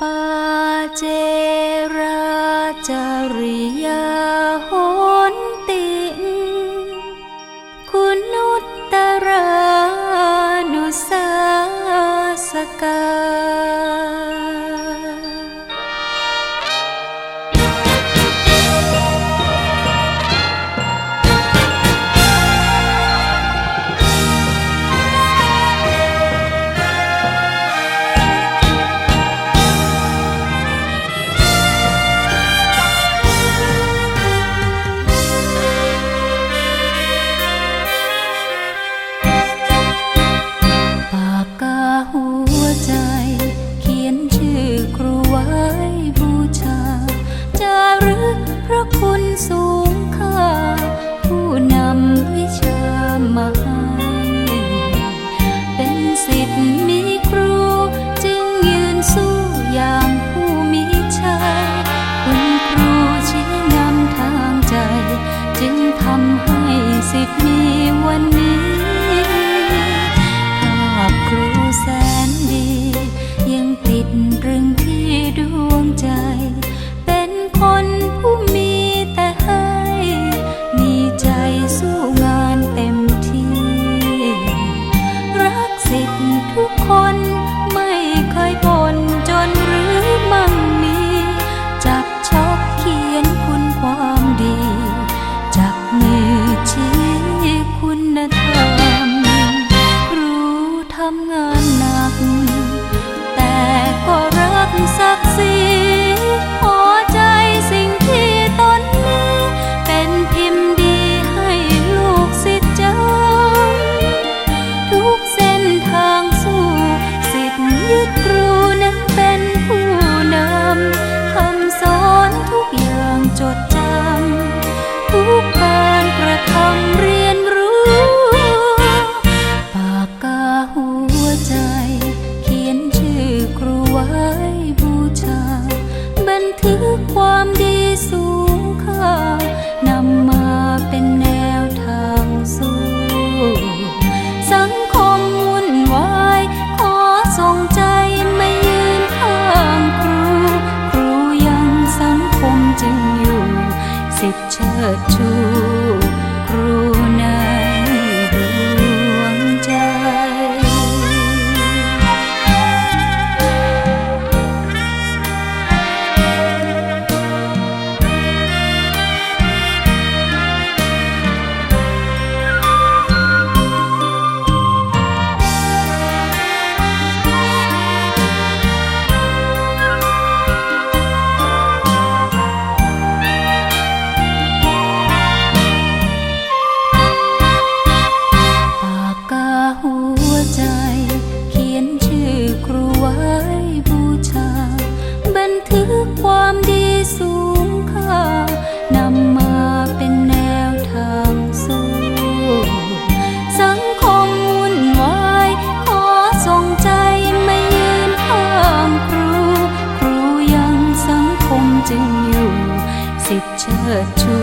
ปาเจราจรี สูผู้นำวิชามาใเป็นสิทธิ์มีครูจึงยืนสู้อย่างผู้มีชัคุครูชี้นำทางใจ จึงทำให้สิทธิ์มี to teacher to